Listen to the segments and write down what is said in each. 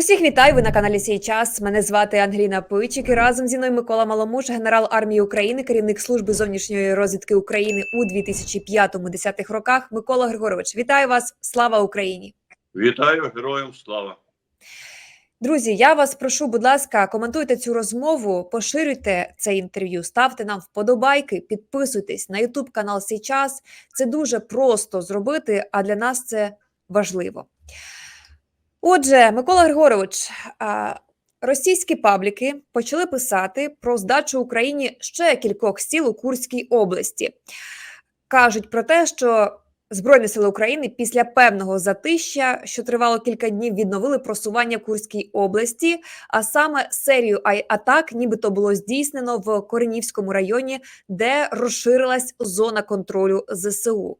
Усіх вітаю. Ви на каналі Сій час. Мене звати Ангеліна Пичик. І разом зі мною Микола Маломуш, генерал армії України, керівник служби зовнішньої розвідки України у 2005-10 роках. Микола Григорович, вітаю вас! Слава Україні! Вітаю героям слава. Друзі, я вас прошу, будь ласка, коментуйте цю розмову, поширюйте це інтерв'ю, ставте нам вподобайки, підписуйтесь на Ютуб канал Сій час. Це дуже просто зробити, а для нас це важливо. Отже, Микола Григорович, російські пабліки почали писати про здачу Україні ще кількох сіл у Курській області. Кажуть про те, що Збройні сили України після певного затища, що тривало кілька днів, відновили просування Курській області, а саме серію атак, нібито було здійснено в Коренівському районі, де розширилась зона контролю ЗСУ.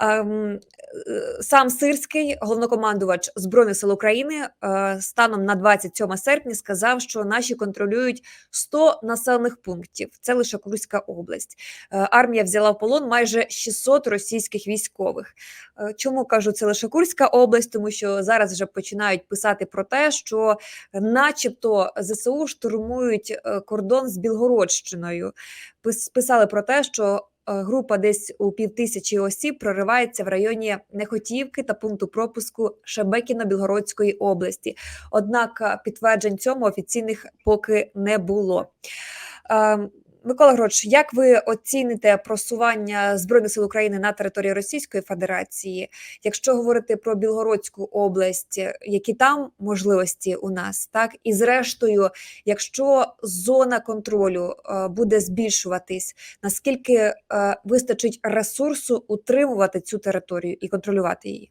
Ем, е, Сам Сирський, головнокомандувач Збройних сил України, е, станом на 27 серпня сказав, що наші контролюють 100 населених пунктів. Це лише Курська область. Е, Армія взяла в полон майже 600 російських військових. Чому кажу, це лише Курська область? Тому що зараз вже починають писати про те, що, начебто, ЗСУ штурмують кордон з Білгородщиною. Писали про те, що група десь у півтисячі осіб проривається в районі Нехотівки та пункту пропуску Шебекіна Білгородської області. Однак е, підтверджень цьому офіційних поки не було. Е, Микола Гроч, як ви оціните просування Збройних сил України на території Російської Федерації? Якщо говорити про Білгородську область, які там можливості у нас, так і зрештою, якщо зона контролю е, буде збільшуватись, наскільки е, вистачить ресурсу утримувати цю територію і контролювати її?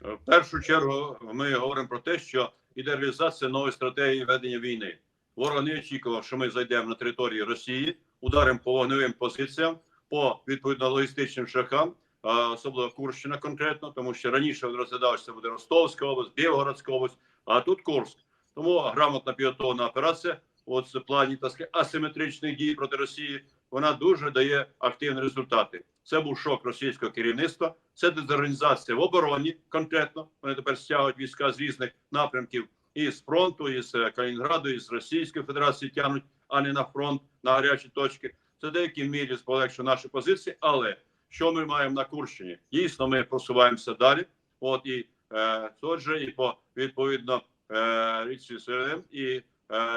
В першу чергу ми говоримо про те, що іде реалізація нової стратегії ведення війни. Ворог не очікував, що ми зайдемо на територію Росії, ударимо по вогневим позиціям, по відповідно логістичним шляхам, особливо Курщина конкретно, тому що раніше він розглядався буде Ростовська область, Білгородська область, а тут Курськ. Тому грамотна підготовлена операція, от в плані так сказати, асиметричних дій проти Росії, вона дуже дає активні результати. Це був шок російського керівництва. Це дезорганізація в обороні. Конкретно вони тепер стягують війська з різних напрямків і з фронту, і з е, Калінінграду, і з Російської Федерації тягнуть, а не на фронт, на гарячі точки. Це в деякій мірі полегшує наші позиції. Але що ми маємо на Курщині? Дійсно, ми просуваємося далі. От і е, отже, і по відповідно е, річці СРМ, і е,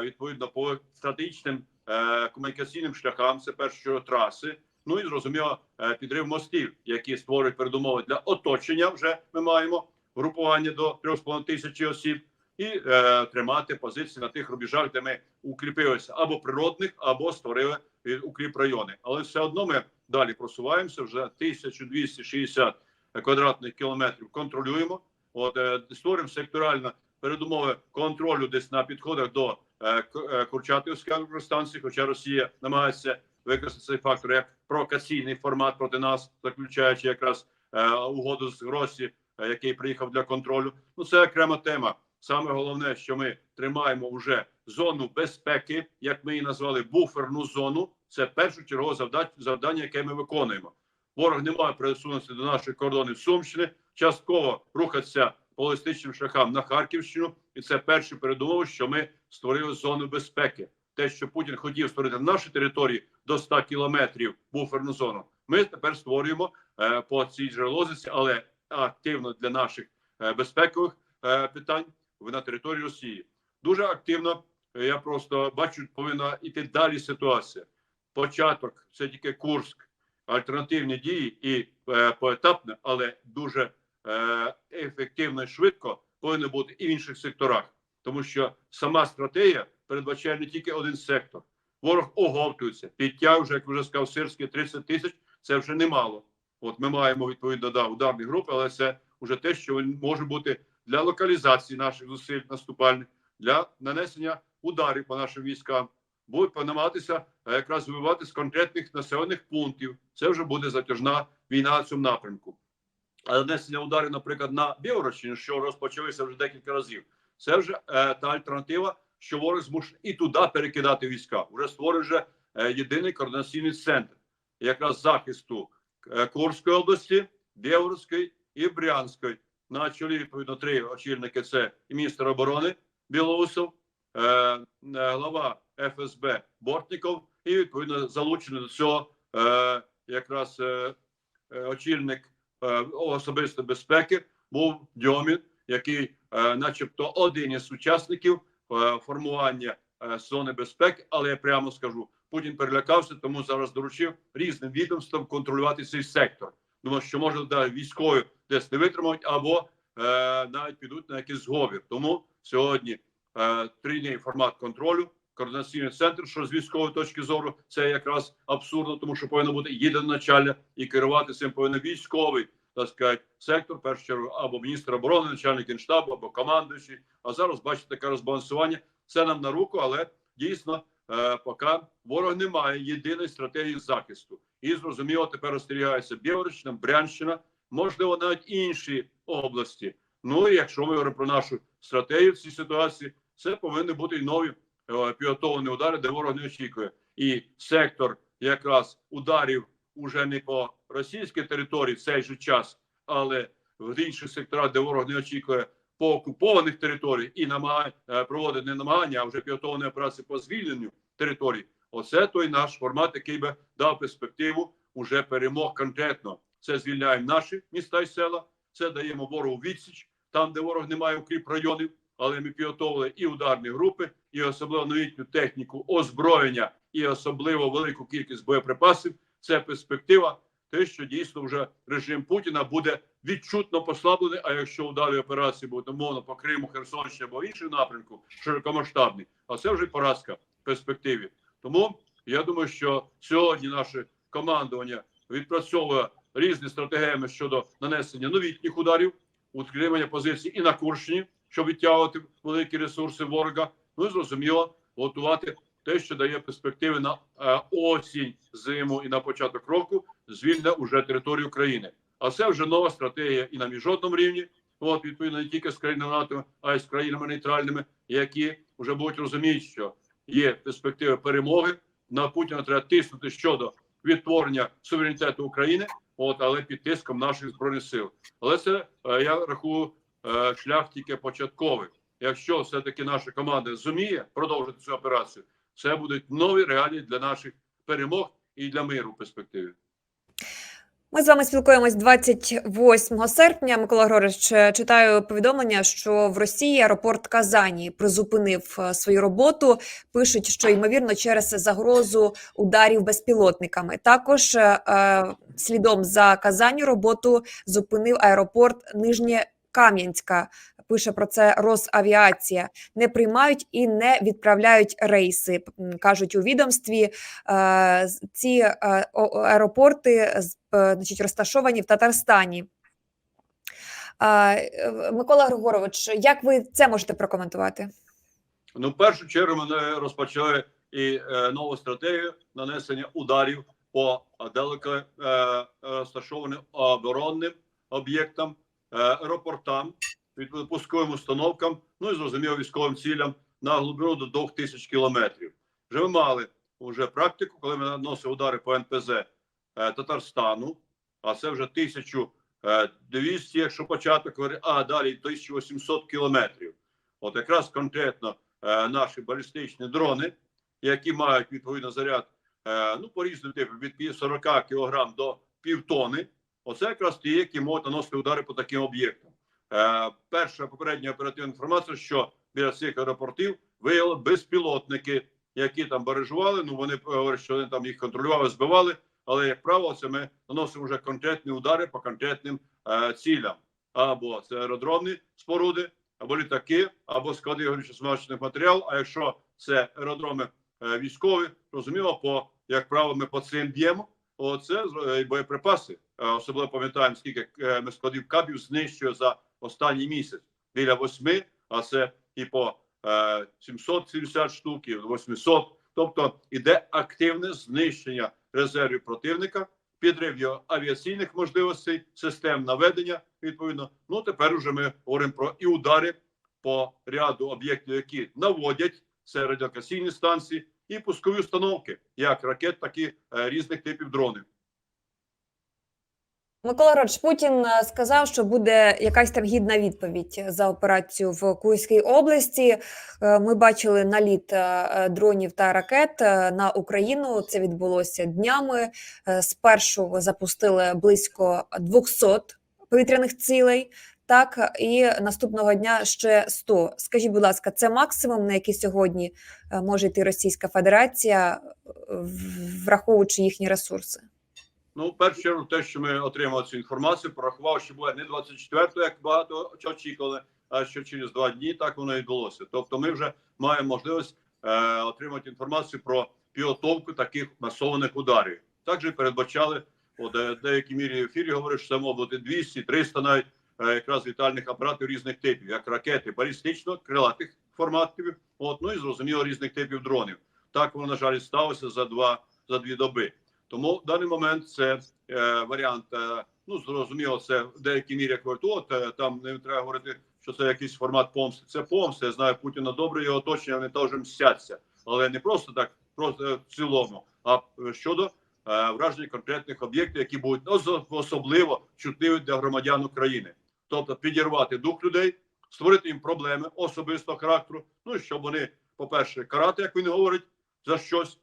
відповідно по стратегічним е, комунікаційним шляхам, це перше чого, траси. Ну і зрозуміло, е, підрив мостів, які створюють передумови для оточення. Вже ми маємо групування до 3,5 тисячі осіб, і е, тримати позиції на тих рубежах, де ми укріпилися або природних, або створили е, укріп райони. Але все одно ми далі просуваємося. Вже 1260 квадратних кілометрів контролюємо. От е, створимо секторально передумови контролю десь на підходах до е, е, Курчатівської електростанції, хоча Росія намагається використати цей фактор як провокаційний формат проти нас, заключаючи якраз е, угоду з Гросі, е, який приїхав для контролю. Ну це окрема тема. Саме головне, що ми тримаємо вже зону безпеки, як ми її назвали, буферну зону. Це першочергове завдання, завдання, яке ми виконуємо. Ворог не має присунутися до наших кордонів Сумщини, частково рухатися по логістичним шляхам на Харківщину, і це перші передумови, що ми створили зону безпеки. Те, що Путін хотів створити в нашій території до 100 кілометрів буферну зону, ми тепер створюємо е, по цій же лозиці, але активно для наших е, безпекових е, питань на території Росії. Дуже активно. е, Я просто бачу, повинна йти далі ситуація. Початок це тільки Курськ, альтернативні дії і е, поетапне, але дуже е, ефективно і швидко повинно бути і в інших секторах, тому що сама стратегія передбачає не тільки один сектор. Ворог оговтується, підтяг вже, як вже сказав Сирський, 30 тисяч. Це вже немало. От ми маємо відповідно да, ударні групи, але це вже те, що може бути для локалізації наших зусиль наступальних, для нанесення ударів по нашим військам, будуть намагатися е, якраз вибивати з конкретних населених пунктів. Це вже буде затяжна війна на цьому напрямку. А нанесення ударів, наприклад, на Білорощину, що розпочалися вже декілька разів, це вже е, та альтернатива, що ворог змушений і туди перекидати війська. Вже створив вже е, єдиний координаційний центр якраз захисту е, Курської області, Білгородської і Брянської. На чолі відповідно три очільники: це міністр оборони Білоусов, е, е, глава ФСБ Бортніков, і відповідно залучений до цього е, якраз е, е, очільник е, особистої безпеки був Дьомін, який, е, начебто, один із учасників е, формування е, зони безпеки, але я прямо скажу, Путін перелякався, тому зараз доручив різним відомствам контролювати цей сектор. Думаю, що може да, військові десь не витримають, або е, навіть підуть на якийсь зговір. Тому сьогодні е, трійний формат контролю, координаційний центр, що з військової точки зору це якраз абсурдно, тому що повинно бути єдиноначальне і керувати цим повинен військовий так сказати, сектор, в першу чергу, або міністр оборони, начальник генштабу, або командуючий. А зараз бачите таке розбалансування. Це нам на руку, але дійсно е, поки ворог не має єдиної стратегії захисту. І зрозуміло, тепер остерігається Білорусщина, Брянщина, можливо, навіть інші області. Ну і якщо ми говоримо про нашу стратегію в цій ситуації, це повинні бути і нові е, підготовлені удари, де ворог не очікує. І сектор якраз ударів уже не по російській території в цей же час, але в інших секторах, де ворог не очікує по окупованих територіях і намагає е, проводить не намагання, а вже підготовлені операції по звільненню територій. Оце той наш формат, який би дав перспективу уже перемог конкретно. Це звільняємо наші міста і села, це даємо ворогу відсіч там, де ворог не має укріп районів. Але ми підготовили і ударні групи, і особливо новітню техніку озброєння, і особливо велику кількість боєприпасів. Це перспектива, те, що дійсно вже режим Путіна буде відчутно послаблений. А якщо удалі операції будуть умовно по Криму, Херсонщині або іншому напрямку, широкомасштабні, а це вже поразка в перспективі. Тому я думаю, що сьогодні наше командування відпрацьовує різні стратегіями щодо нанесення новітніх ударів, утримання позицій і на Курщині, щоб відтягувати великі ресурси ворога. Ну і зрозуміло, готувати те, що дає перспективи на е, осінь, зиму і на початок року, звільне уже територію України. А це вже нова стратегія і на міжнародному рівні. От відповідно не тільки з країнами НАТО, а й з країнами нейтральними, які вже будуть розуміти, що є перспективи перемоги. На Путіна треба тиснути щодо відтворення суверенітету України, от але під тиском наших збройних сил. Але це е, я рахую е, шлях тільки початковий. Якщо все таки наша команда зуміє продовжити цю операцію, це будуть нові реалії для наших перемог і для миру в перспективі. Ми з вами спілкуємось 28 серпня. Микола Григорович, е, читаю повідомлення, що в Росії аеропорт Казані призупинив е, свою роботу. Пишуть, що ймовірно через загрозу ударів безпілотниками. Також е, е, слідом за Казаню роботу зупинив аеропорт Нижнє. Кам'янська пише про це Росавіація. Не приймають і не відправляють рейси. кажуть у відомстві. Е, Ці е, аеропорти е, значить, розташовані в Татарстані. Микола Григорович, як ви це можете прокоментувати? Ну, в першу чергу ми розпочали і нову стратегію нанесення ударів по далеко е, розташованим оборонним об'єктам, е, аеропортам, пусковим установкам, ну і зрозуміло військовим цілям на глибину до 2000 кілометрів. Вже ми мали вже практику, коли ми наносили удари по НПЗ е, Татарстану, а це вже 1200, якщо початок, а далі 1800 кілометрів. От якраз конкретно е, наші балістичні дрони, які мають відповідно заряд е, ну по різним типам від пів- 40 кг до півтони. Оце якраз ті, які можуть наносити удари по таким об'єктам. Е, перша попередня оперативна інформація, що біля цих аеропортів виявили безпілотники, які там баражували. Ну вони говорять, що вони там їх контролювали, збивали. Але як правило, це ми наносимо вже конкретні удари по конкретним е, цілям. Або це аеродромні споруди, або літаки, або склади горючо-смазочних матеріал. А якщо це аеродроми е, військові, розуміло, по як правило, ми по цим б'ємо. Оце е, боєприпаси. Е, Особливо пам'ятаємо, скільки е, ми складів кабів знищує за останній місяць біля восьми, а це і по е, 770 штук, і 800. Тобто іде активне знищення резервів противника, підрив його авіаційних можливостей, систем наведення. Відповідно, ну тепер уже ми говоримо про і удари по ряду об'єктів, які наводять це радіокаційні станції, і пускові установки, як ракет, так і е, різних типів дронів. Микола Родж Путін е, сказав, що буде якась там гідна відповідь за операцію в Курській області. Е, Ми бачили наліт е, дронів та ракет на Україну. Це відбулося днями. Спершу запустили близько 200 повітряних цілей. Так, і наступного дня ще 100. Скажіть, будь ласка, це максимум, на який сьогодні може йти Російська Федерація, враховуючи їхні ресурси? Ну, в першу чергу, те, що ми отримали цю інформацію, порахував, що буде не 24-го, як багато очікували, а що через два дні так воно і відбулося. Тобто, ми вже маємо можливість е, отримати інформацію про підготовку таких масованих ударів. Також передбачали у де- деякій мірі в ефірі говорить, що це може бути 200, 300 навіть е, якраз літальних апаратів різних типів, як ракети балістично, крилатих форматів, от, ну і зрозуміло різних типів дронів. Так воно на жаль сталося за два за дві доби. Тому в даний момент це е, варіант. Е, ну зрозуміло, це в деякій мірі як говорить, е, там не треба говорити, що це якийсь формат помсти. Це помста. Я знаю Путіна добре його оточення. Вони теж мстяться, але не просто так, просто в цілому, а щодо е, враження конкретних об'єктів, які будуть ос- особливо чутливі для громадян України. Тобто підірвати дух людей, створити їм проблеми особистого характеру. Ну щоб вони, по-перше, карати, як він говорить, за щось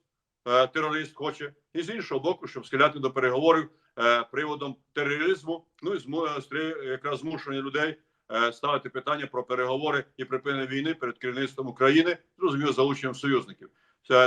терорист хоче, і з іншого боку, щоб схиляти до переговорів е, приводом тероризму. Ну і е, якраз змушення людей е, ставити питання про переговори і припинення війни перед керівництвом України, зрозуміло, залученням союзників.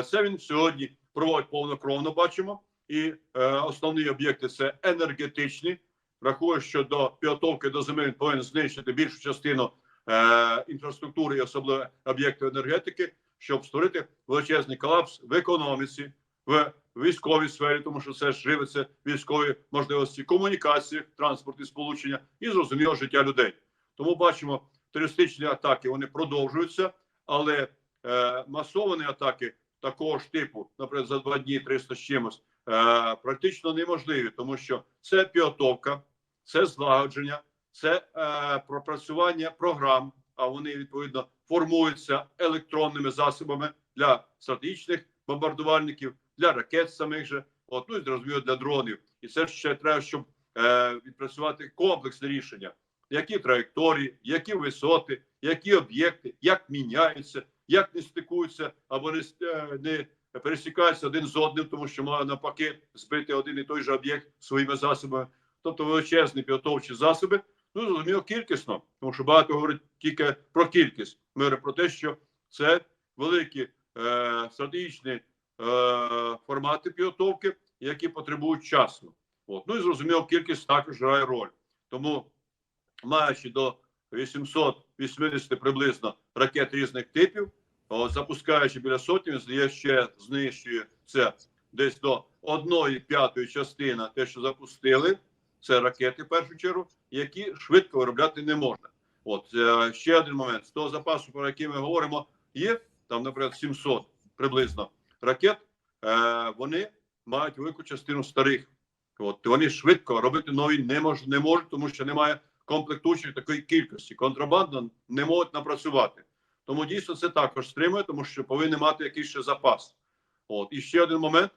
Це, він сьогодні проводить повнокровно. Бачимо, і е, основні об'єкти це енергетичні. Рахує, що до підготовки до зими він повинен знищити більшу частину е, інфраструктури, і особливо об'єктів енергетики, щоб створити величезний колапс в економіці, в військовій сфері, тому що це живиться військові можливості комунікації, транспорт і сполучення, і зрозуміло життя людей. Тому бачимо, терористичні атаки вони продовжуються, але е, масовані атаки такого ж типу, наприклад, за два дні 300 з чимось, е, практично неможливі, тому що це підготовка, це злагодження, це е, пропрацювання програм. А вони відповідно формуються електронними засобами для стратегічних бомбардувальників, для ракет самих же, от, ну і зрозуміло для дронів. І це ще треба, щоб е, відпрацювати комплексне рішення, які траєкторії, які висоти, які об'єкти, як міняються, як не стикуються або не, е, не пересікаються один з одним, тому що має навпаки збити один і той же об'єкт своїми засобами, тобто величезні підготовчі засоби. Ну, зрозуміло, кількісно, тому що багато говорить тільки про кількість. Ми говоримо про те, що це великі е, стратегічні е, формати підготовки, які потребують часу. От. Ну і зрозуміло, кількість також грає роль. Тому, маючи до 880 приблизно ракет різних типів, от, запускаючи біля сотні, здає ще знищує це десь до одної п'ятої частини те, що запустили. Це ракети в першу чергу, які швидко виробляти не можна. От е, ще один момент з того запасу, про який ми говоримо, є там, наприклад, 700 приблизно ракет. Е, вони мають велику частину старих. От вони швидко робити нові не мож, не можуть, тому що немає комплектуючих такої кількості. Контрабанда не можуть напрацювати. Тому дійсно це також стримує, тому що повинні мати якийсь ще запас. От і ще один момент,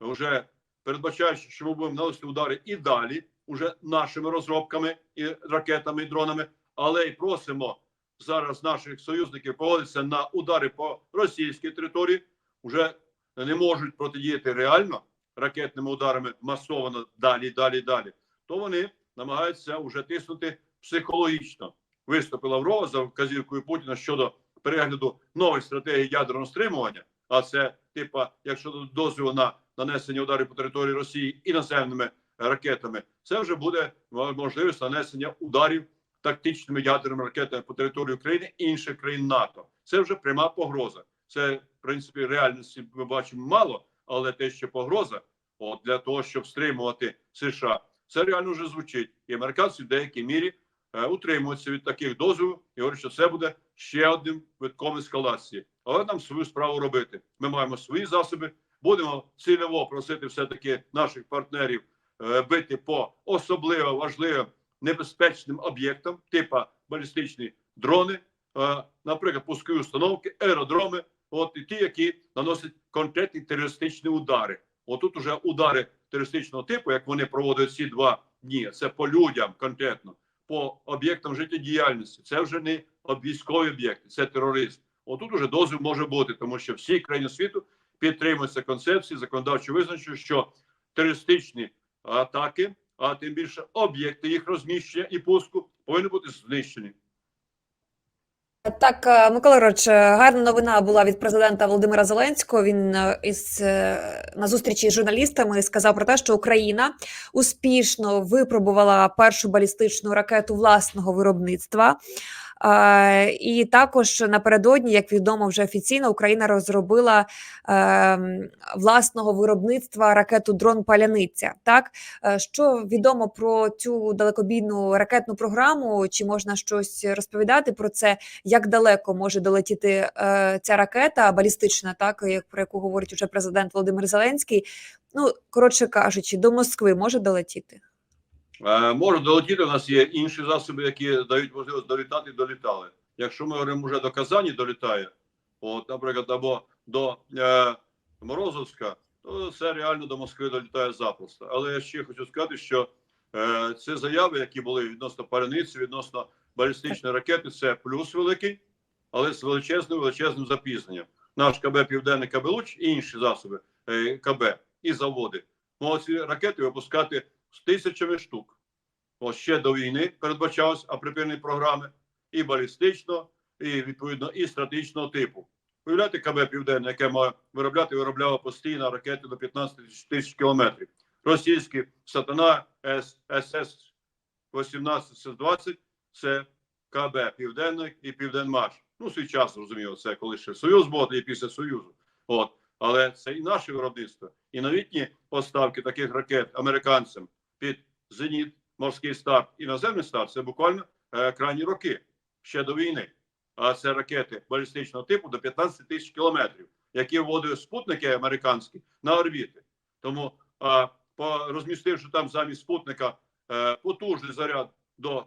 вже передбачаючи, що ми будемо наносити удари і далі, уже нашими розробками і ракетами, і дронами, але й просимо зараз наших союзників поводитися на удари по російській території, вже не можуть протидіяти реально ракетними ударами масовано далі, далі, далі. То вони намагаються вже тиснути психологічно. Виступи Лаврова за вказівкою Путіна щодо перегляду нової стратегії ядерного стримування. А це типа, якщо дозволу на нанесення ударів по території Росії і наземними ракетами, це вже буде можливість нанесення ударів тактичними ядерними ракетами по території України інших країн НАТО. Це вже пряма погроза. Це в принципі реальності ми бачимо мало, але те, що погроза, от для того, щоб стримувати США, це реально вже звучить. І американці в деякій мірі е, утримуються від таких дозволів і говорять, що це буде ще одним витком ескалації. Але нам свою справу робити. Ми маємо свої засоби. Будемо цільово просити все таки наших партнерів е, бити по особливо важливим небезпечним об'єктам, типа балістичні дрони, е, наприклад, пускові установки, аеродроми, от і ті, які наносять конкретні терористичні удари. Отут уже удари терористичного типу, як вони проводять ці два Ні, це по людям конкретно, по об'єктам життєдіяльності. Це вже не військові об'єкти, це тероризм. Отут уже дозвіл може бути, тому що всі країни світу підтримуються концепції, законодавчо визначено, що терористичні атаки, а тим більше об'єкти їх розміщення і пуску повинні бути знищені. Так, е, Микола Григорович, е, гарна новина була від президента Володимира Зеленського. Він е, із на зустрічі з журналістами сказав про те, що Україна успішно випробувала першу балістичну ракету власного виробництва. Е, І також напередодні, як відомо вже офіційно, Україна розробила е, власного виробництва ракету дрон Паляниця. Так Е, що відомо про цю далекобійну ракетну програму? Чи можна щось розповідати про це? як далеко може долетіти е, ця ракета балістична, так як про яку говорить уже президент Володимир Зеленський. Ну коротше кажучи, до Москви може долетіти. Е, Може долетіти. У нас є інші засоби, які дають можливість долітати, долітали. Якщо ми говоримо вже до Казані долітає, от, наприклад, або до е, Морозовська, то це реально до Москви долітає запросто. Але я ще хочу сказати, що е, ці заяви, які були відносно парениці, відносно балістичної ракети, це плюс великий, але з величезним величезним запізненням. Наш КБ Південний КБ Луч і інші засоби е, КБ і заводи можуть ці ракети випускати з тисячами штук. Ось ще до війни передбачалось а припинені програми і балістичного, і відповідно і стратегічного типу. Уявляєте, КБ Південне, яке має виробляти, виробляло постійно ракети до 15 тисяч- кілометрів. Російські Сатана СС 18 с 20 це КБ Південний і Південмаш. Ну, свій час зрозуміло, це коли ще Союз був і після Союзу. От. Але це і наше виробництво. І новітні поставки таких ракет американцям під зеніт, морський старт і наземний старт це буквально е, крайні роки ще до війни. А це ракети балістичного типу до 15 тисяч кілометрів, які вводили спутники американські на орбіти. Тому, а, по, розмістивши там замість спутника е, потужний заряд до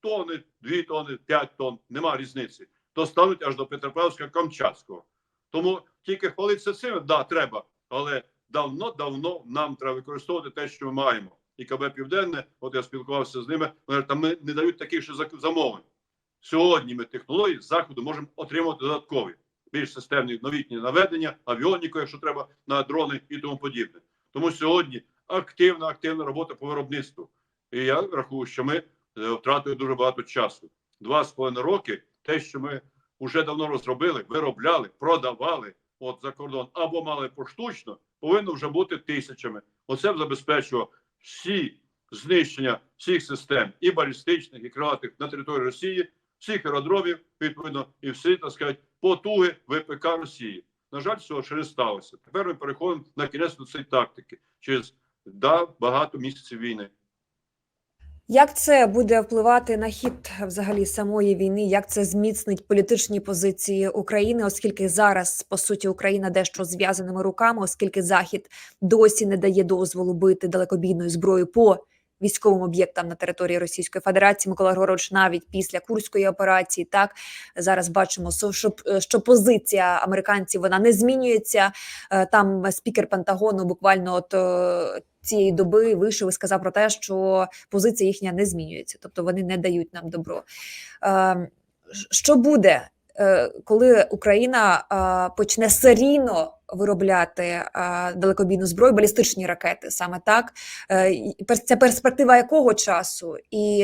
тони, 2 тони, 5 тонн, нема різниці, то стануть аж до Петропавловська Камчатського. Тому тільки хвалитися цим, да, треба, але давно-давно нам треба використовувати те, що ми маємо. І КБ Південне, от я спілкувався з ними, вони там ми не дають таких ще замовлень. Сьогодні ми технології з заходу можемо отримати додаткові, більш системні новітні наведення, авіоніку, якщо треба, на дрони і тому подібне. Тому сьогодні активна, активна робота по виробництву. І я рахую, що ми е, втратили дуже багато часу. Два з половиною роки, те, що ми вже давно розробили, виробляли, продавали от за кордон або мали поштучно, повинно вже бути тисячами. Оце б забезпечувало всі знищення всіх систем і балістичних, і крилатих на території Росії, всіх аеродромів, відповідно, і всі, так сказати, потуги ВПК Росії. На жаль, цього ще не сталося. Тепер ми переходимо на кінець до цієї тактики через да, багато місяців війни. Як це буде впливати на хід взагалі самої війни? Як це зміцнить політичні позиції України, оскільки зараз по суті Україна дещо зв'язаними руками, оскільки Захід досі не дає дозволу бити далекобійною зброєю по військовим об'єктам на території Російської Федерації. Микола Григорович навіть після курської операції, так зараз бачимо, що, що позиція американців вона не змінюється. Е, Там спікер Пентагону буквально от е, цієї доби вийшов і сказав про те, що позиція їхня не змінюється, тобто вони не дають нам добро. Е, Що буде, е, коли Україна е, почне серійно виробляти е, далекобійну зброю, балістичні ракети, саме так? Це перспектива якого часу, і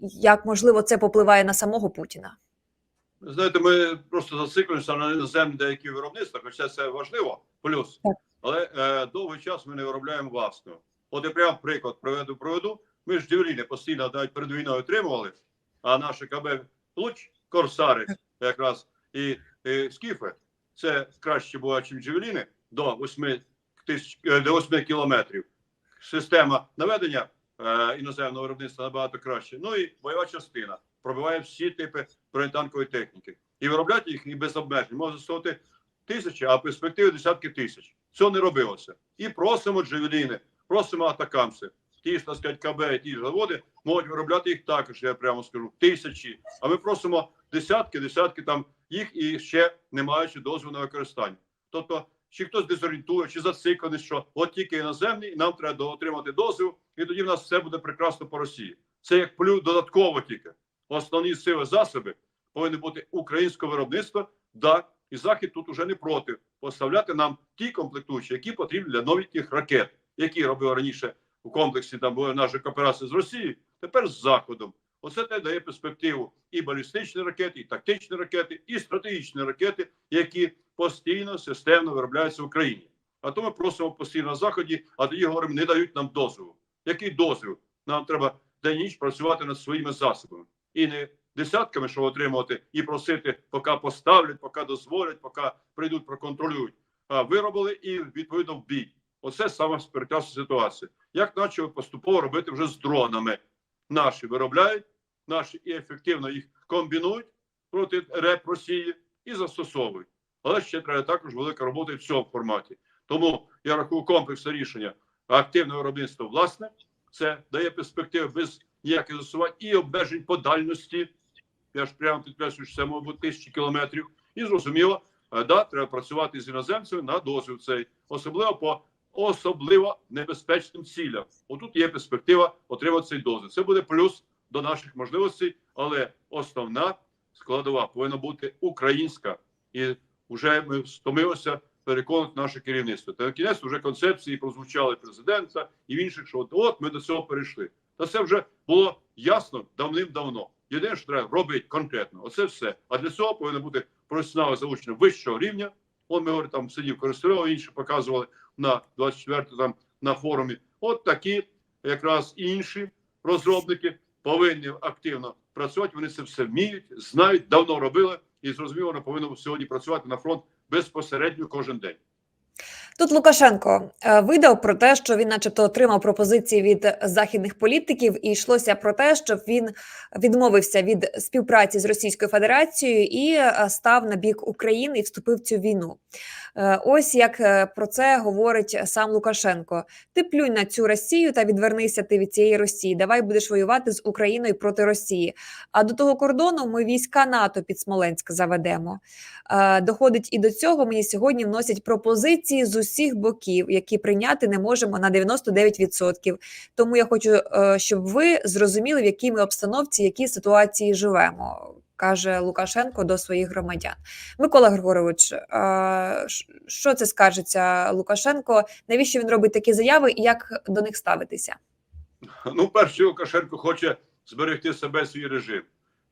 як можливо це попливає на самого Путіна? Знаєте, ми просто зациклюємося на іноземні деякі виробництва, хоча це важливо, плюс. Так. Але е, довгий час ми не виробляємо власного. От я прям приклад проведу проведу. Ми ж Джевеліни постійно навіть перед війною отримували, а наше КБ Луч, Корсари, якраз і, і Скіфи, це краще було, ніж Джевеліни до 8 тисяч е, до 8 кілометрів. Система наведення е, іноземного виробництва набагато краще. Ну і бойова частина пробиває всі типи бронетанкової техніки. І виробляти їх і без обмежень. Може стоїти тисячі, а в перспективі десятки тисяч. Цього не робилося. І просимо джевеліни, просимо атакамси. Ті ж, так сказати, КБ, ті ж заводи можуть виробляти їх також, я прямо скажу, тисячі. А ми просимо десятки, десятки там їх і ще не маючи дозволу на використання. Тобто, чи хтось дезорієнтує, чи зациклений, що от тільки іноземний, нам треба отримати дозвіл, і тоді в нас все буде прекрасно по Росії. Це як плюс додатково тільки. Основні сили засоби повинні бути українського виробництва. Да, і захід тут уже не проти поставляти нам ті комплектуючі, які потрібні для новітніх ракет, які робив раніше у комплексі там були наші кооперації з Росією, тепер з Заходом. Оце те дає перспективу і балістичні ракети, і тактичні ракети, і стратегічні ракети, які постійно системно виробляються в Україні. А то ми просимо постійно на заході, а тоді говоримо, не дають нам дозволу. Який дозвіл? Нам треба день ніч працювати над своїми засобами і не десятками, що отримувати, і просити, поки поставлять, поки дозволять, поки прийдуть, проконтролюють. А виробили і відповідно в бій. Оце саме прекрасна ситуація. Як почали поступово робити вже з дронами? Наші виробляють, наші і ефективно їх комбінують проти РЕП Росії і застосовують. Але ще треба також велика робота і в цьому форматі. Тому я рахую комплексне рішення активне виробництво власне. Це дає перспективи без ніяких засувань і обмежень по дальності. Я ж прямо підкреслюю, що це може бути тисячі кілометрів. І зрозуміло, е, да, треба працювати з іноземцями на дозвіл цей, особливо по особливо небезпечним цілям. Отут є перспектива отримати цей дозвіл. Це буде плюс до наших можливостей, але основна складова повинна бути українська. І вже ми стомилися переконати наше керівництво. Та на кінець вже концепції прозвучали президента і в інших, що от, от ми до цього перейшли. Та це вже було ясно давним-давно. Єдине, що треба робити конкретно, оце все. А для цього повинно бути професіонали залучені вищого рівня. Он ми говоримо, там сидів Користеров, інші показували на 24 там на форумі. От такі якраз інші розробники повинні активно працювати. Вони це все вміють, знають, давно робили, і зрозуміло, вони повинні сьогодні працювати на фронт безпосередньо кожен день. Тут Лукашенко е, видав про те, що він, начебто, отримав пропозиції від західних політиків, і йшлося про те, щоб він відмовився від співпраці з Російською Федерацією і е, став на бік України і вступив в цю війну. Е, Ось як е, про це говорить сам Лукашенко: ти плюнь на цю Росію та відвернися ти від цієї Росії. Давай будеш воювати з Україною проти Росії. А до того кордону ми війська НАТО під Смоленськ заведемо. Е, Доходить і до цього. Мені сьогодні вносять пропозиції з усіх боків, які прийняти не можемо на 99%. Тому я хочу, щоб ви зрозуміли, в якій ми обстановці, в якій ситуації живемо. Каже Лукашенко до своїх громадян. Микола Григорович, е, що це скажеться Лукашенко? Навіщо він робить такі заяви і як до них ставитися? Ну, перше, Лукашенко хоче зберегти себе свій режим.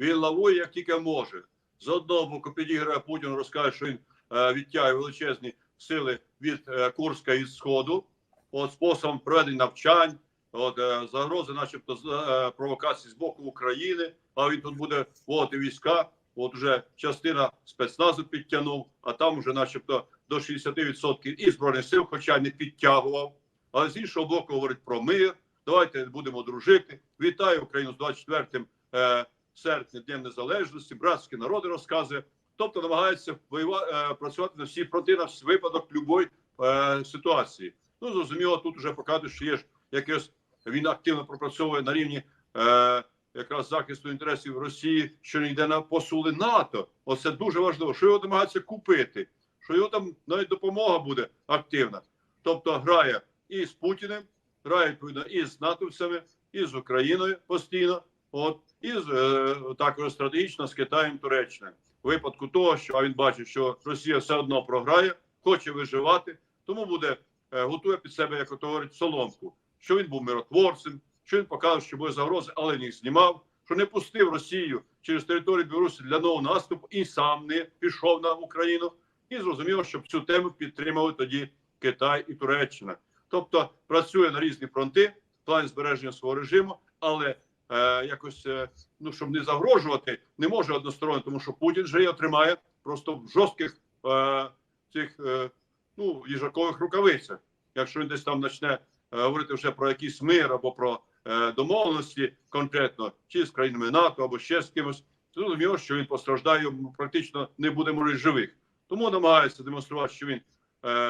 Він лавує як тільки може. З одного боку підіграє Путін, розкаже, що він е, відтягує величезні сили від е, Курська і Сходу, от способом проведення навчань, от е, загрози, начебто, з е, провокації з боку України. А він тут буде вводити війська. От вже частина спецназу підтягнув, а там вже, начебто, до 60% і збройних сил, хоча не підтягував. Але з іншого боку, говорить про мир. Давайте будемо дружити. Вітаю Україну з 24 е, серпня, Днем Незалежності, братські народи розказує. Тобто намагається воювати, е, працювати на всі фронти, на випадок любої е, ситуації. Ну зрозуміло, тут вже показує, що є ж якесь він активно пропрацьовує на рівні е, якраз захисту інтересів Росії, що не йде на посули НАТО. Оце дуже важливо. Що його намагаються купити, що його там навіть допомога буде активна. Тобто грає і з Путіним, грає відповідно і з натовцями, і з Україною постійно. От і з е, також стратегічно з Китаєм Туреччиною. У випадку того, що він бачить, що Росія все одно програє, хоче виживати, тому буде е, готує під себе, як говорить, соломку. Що він був миротворцем, що він показав, що були загрози, але не їх знімав. Що не пустив Росію через територію Білорусі для нового наступу і сам не пішов на Україну. І зрозуміло, що цю тему підтримали тоді Китай і Туреччина. Тобто працює на різні фронти в плані збереження свого режиму, але е, якось е, ну щоб не загрожувати, не може односторонньо, тому що Путін же його тримає просто в жорстких е, цих е, ну їжакових рукавицях. Якщо він десь там почне говорити вже про якийсь мир або про е, домовленості конкретно, чи з країнами НАТО, або ще з кимось, зрозуміло, що він постраждає, практично не буде може живих. Тому намагається демонструвати, що він е,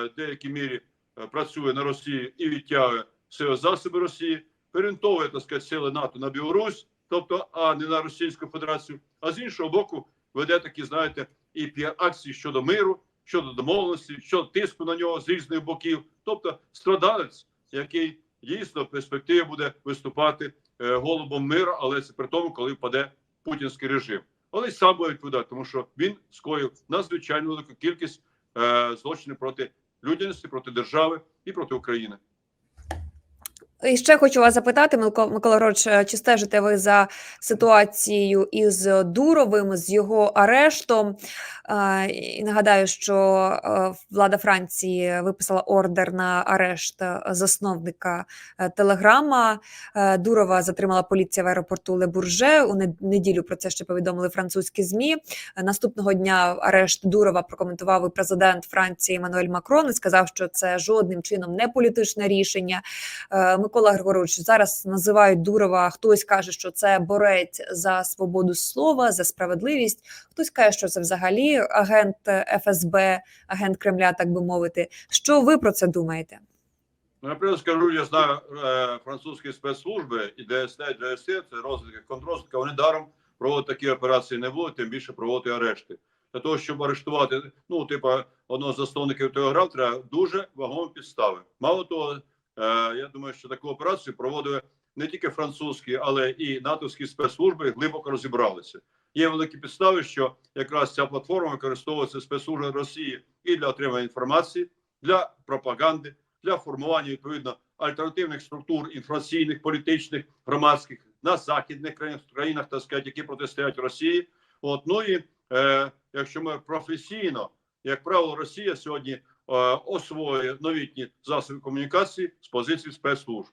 в деякій мірі е, працює на Росії і відтягує сили засоби Росії, переорієнтовує, так сказати, сили НАТО на Білорусь, тобто, а не на Російську Федерацію. А з іншого боку, веде такі, знаєте, і піар-акції щодо миру, щодо домовленості, щодо тиску на нього з різних боків. Тобто, страдалець, який дійсно в перспективі буде виступати е, голубом миру, але це при тому, коли впаде путінський режим. Але й сам буде відповідати, тому що він скоїв надзвичайно велику кількість е, злочинів проти людяності, проти держави і проти України. І ще хочу вас запитати, Микола, Григорович, е, чи стежите ви за ситуацією із Дуровим, з його арештом? Е, І нагадаю, що е, влада Франції виписала ордер на арешт засновника Телеграма. Дурова затримала поліція в аеропорту Ле-Бурже. У неділю про це ще повідомили французькі змі. Наступного дня арешт Дурова прокоментував і президент Франції Еммануель Макрон і сказав, що це жодним чином не політичне рішення. Микола Григорович зараз називають Дурова. Хтось каже, що це борець за свободу слова, за справедливість. Хтось каже, що це взагалі агент ФСБ, агент Кремля, так би мовити. Що ви про це думаєте? Ну, наприклад, скажу, я знаю е, французькі спецслужби і ДСН, і ДСТ, це розвідка, контрозвідка, вони даром проводити такі операції не будуть, тим більше проводити арешти. Для того, щоб арештувати, ну, типу, одного з засновників Телеграм, треба дуже вагомі підстави. Мало того, я думаю, що таку операцію проводили не тільки французькі, але і натовські спецслужби глибоко розібралися. Є великі підстави, що якраз ця платформа використовується спецслужбами Росії і для отримання інформації, для пропаганди, для формування відповідно альтернативних структур інформаційних, політичних, громадських на західних країнах, країнах, так сказати, які протистоять Росії. От ну і е, якщо ми професійно, як правило, Росія сьогодні е, освоює новітні засоби комунікації з позиції спецслужб.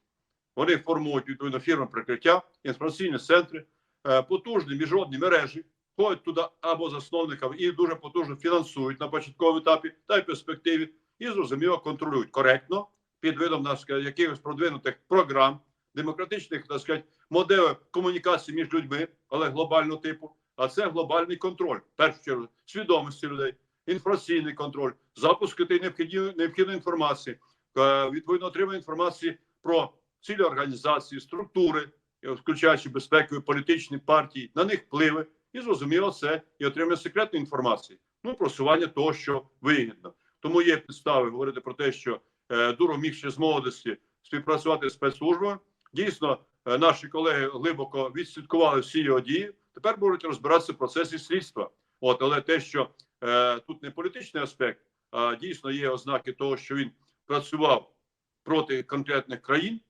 Вони формують відповідно фірми прикриття, інформаційні центри, е, потужні міжнародні мережі, ходять туди або засновникам і дуже потужно фінансують на початковому етапі та й перспективі, і зрозуміло контролюють коректно під видом сказати, якихось продвинутих програм, демократичних так сказати, моделей комунікації між людьми, але глобального типу. А це глобальний контроль, в першу чергу, свідомості людей, інформаційний контроль, запуск необхідної необхідної інформації, е, відповідно отримання інформації про цілі організації, структури, е, включаючи безпекові політичні партії, на них впливи, і зрозуміло це і отримання секретної інформації. Ну, просування того, що вигідно. Тому є підстави говорити про те, що е, Дуров міг ще з молодості співпрацювати з спецслужбами. Дійсно, наші колеги глибоко відслідкували всі його дії. Тепер будуть розбиратися в процесі слідства. От, але те, що тут не політичний аспект, а дійсно є ознаки того, що він працював проти конкретних країн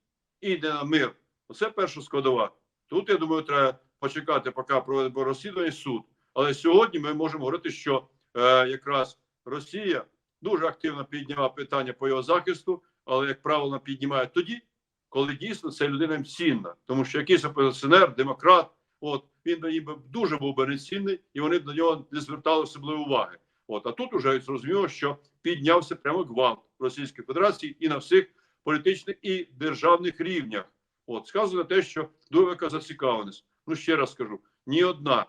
і йде на мир. Оце перша складова. Тут я думаю, треба почекати, поки проведе розслідування суд. Але сьогодні ми можемо говорити, що е, якраз Росія дуже активно піднімає питання по його захисту, але як правило піднімає тоді, коли дійсно це людина цінна, тому що якийсь опозиціонер, демократ, от він би їм дуже був би нецінний, і вони б на нього не звертали особливої уваги. От а тут уже зрозуміло, що піднявся прямо гвалт Російської Федерації і на всіх політичних і державних рівнях. От сказано те, що дуже велика зацікавленість. Ну ще раз скажу: ні одна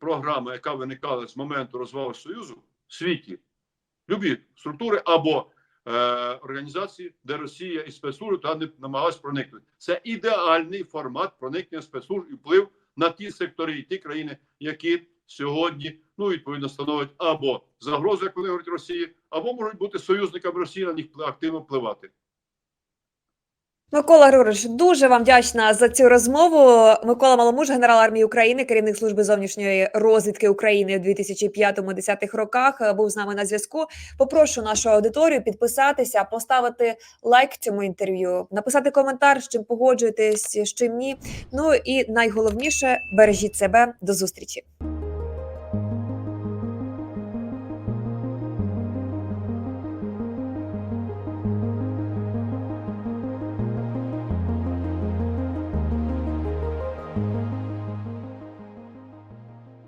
програма, яка виникала з моменту розвалу Союзу в світі, любі структури або е, організації, де Росія і спецслужби та не намагалась проникнути. Це ідеальний формат проникнення спецслужб і вплив на ті сектори і ті країни, які сьогодні ну відповідно становлять або загрозу, як вони говорять Росії, або можуть бути союзниками Росії на них активно впливати. Микола Григорович, дуже вам вдячна за цю розмову. Микола Маломуж, генерал армії України, керівник служби зовнішньої розвідки України у 2005-2010 роках, е, був з нами на зв'язку. Попрошу нашу аудиторію підписатися, поставити лайк цьому інтерв'ю, написати коментар, з чим погоджуєтесь, з чим ні. Ну і найголовніше бережіть себе. До зустрічі.